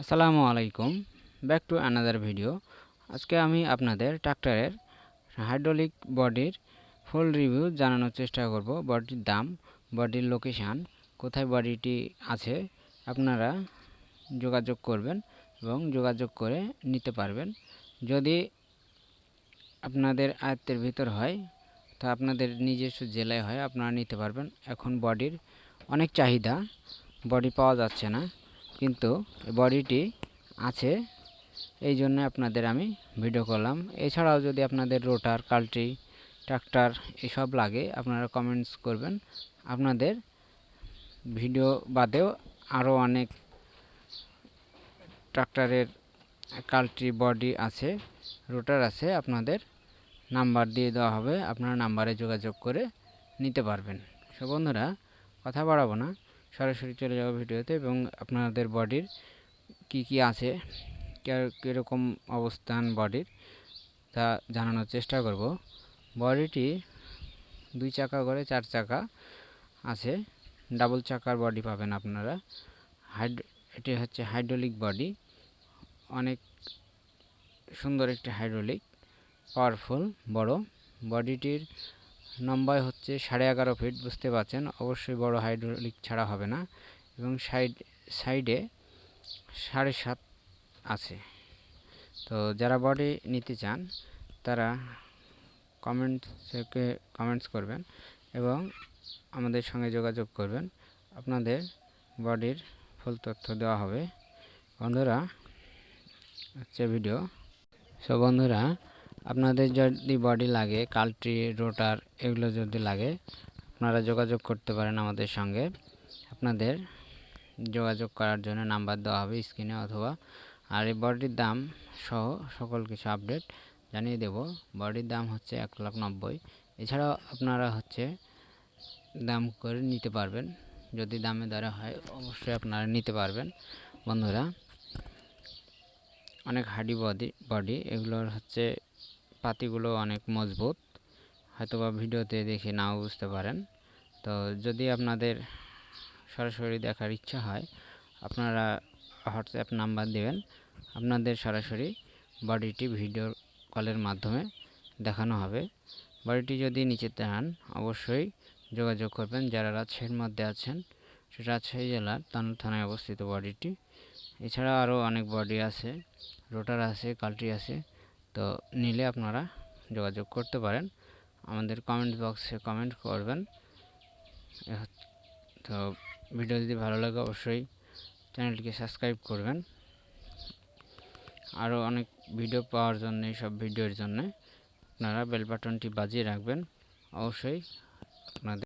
আসসালামু আলাইকুম। Back to another video আজকে আমি আপনাদের ট্রাক্টরের হাইড্রোলিক বডির ফুল রিভিউ জানানোর চেষ্টা করব। বডির দাম, বডির লোকেশান কোথায় বডিটি আছে, আপনারা যোগাযোগ করবেন এবং যোগাযোগ করে নিতে পারবেন। যদি আপনাদের আয়ত্তের ভিতর হয়, তা আপনাদের নিজস্ব জেলায় হয়, আপনারা নিতে পারবেন। এখন বডির অনেক চাহিদা, বডি পাওয়া যাচ্ছে না। কিন্তু বডিটি আছে, এই জন্য আপনাদের আমি ভিডিও করলাম। এছাড়াও যদি আপনাদের রোটার কাল্ট্রি ট্রাক্টর এসব লাগে, আপনারা কমেন্টস করবেন। আপনাদের ভিডিও বাদেও আরও অনেক ট্রাক্টরের কাল্ট্রি বডি আছে, রোটার আছে, আপনাদের নাম্বার দিয়ে দেওয়া হবে। আপনারা নাম্বারে যোগাযোগ করে নিতে পারবেন। সো বন্ধুরা, কথা বাড়াবো না। সরাসরি চলে যাব ভিডিওতে এবং আপনাদের বডির কি কি আছে কীরকম অবস্থান বডির, তা জানানোর চেষ্টা করব। বডিটি দুই চাকা করে চার চাকা আছে, ডাবল চাকার বডি পাবেন আপনারা। হাইড, এটি হচ্ছে হাইড্রোলিক বডি, অনেক সুন্দর একটি হাইড্রোলিক, পাওয়ারফুল, বড়। বডিটির লম্বায় হচ্ছে সাড়ে এগারো ফিট বুঝতে পারছেন? অবশ্যই বড় হাইড্রোলিক ছাড়া হবে না। এবং সাইড সাইডে সাড়ে সাত আছে। তো যারা বডি নিতে চান, তারা কমেন্ট থেকে কমেন্টস করবেন এবং আমাদের সঙ্গে যোগাযোগ করবেন। আপনাদের বডির ফুল তথ্য দেওয়া হবে। বন্ধুরা, হচ্ছে ভিডিও সো বন্ধুরা আপনাদের যদি বডি লাগে কাল্ট্রি রোটার এগুলো যদি লাগে, আপনারা যোগাযোগ করতে পারেন আমাদের সঙ্গে। আপনাদের যোগাযোগ করার জন্য নাম্বার দেওয়া হবে স্ক্রিনে অথবা, আর এই বডির দাম সহ সকল কিছু আপডেট জানিয়ে দেব। বডির দাম হচ্ছে এক লাখ নব্বই। এছাড়াও আপনারা হচ্ছে দাম করে নিতে পারবেন। যদি দামে দরে হয়, অবশ্যই আপনারা নিতে পারবেন। বন্ধুরা, অনেক হাডি বডি বডি এগুলোর হচ্ছে পাতিগুলো অনেক মজবুত, হয়তোবা ভিডিওতে দেখে নাও বুঝতে পারেন। তো যদি আপনাদের সরাসরি দেখার ইচ্ছা হয়, আপনারা হোয়াটসঅ্যাপ নাম্বার দেবেন। আপনাদের সরাসরি বডিটি ভিডিও কলের মাধ্যমে দেখানো হবে। বডিটি যদি নিচে চান অবশ্যই যোগাযোগ করবেন। যারা রাজশাহীর মধ্যে আছেন, রাজশাহী জেলার তানুর থানায় অবস্থিত বডিটি। এছাড়া আরও অনেক বডি আছে, রোটার আছে কাল্ট্রি আছে। তো নিলে আপনারা যোগাযোগ করতে পারেন। আমাদের কমেন্ট বক্সে কমেন্ট করবেন। তো ভিডিও যদি ভালো লাগে অবশ্যই চ্যানেলটিকে সাবস্ক্রাইব করবেন। আরও অনেক ভিডিও পাওয়ার জন্য সব ভিডিওর জন্য আপনারা বেল বাটনটি বাজিয়ে রাখবেন। অবশ্যই আপনাদের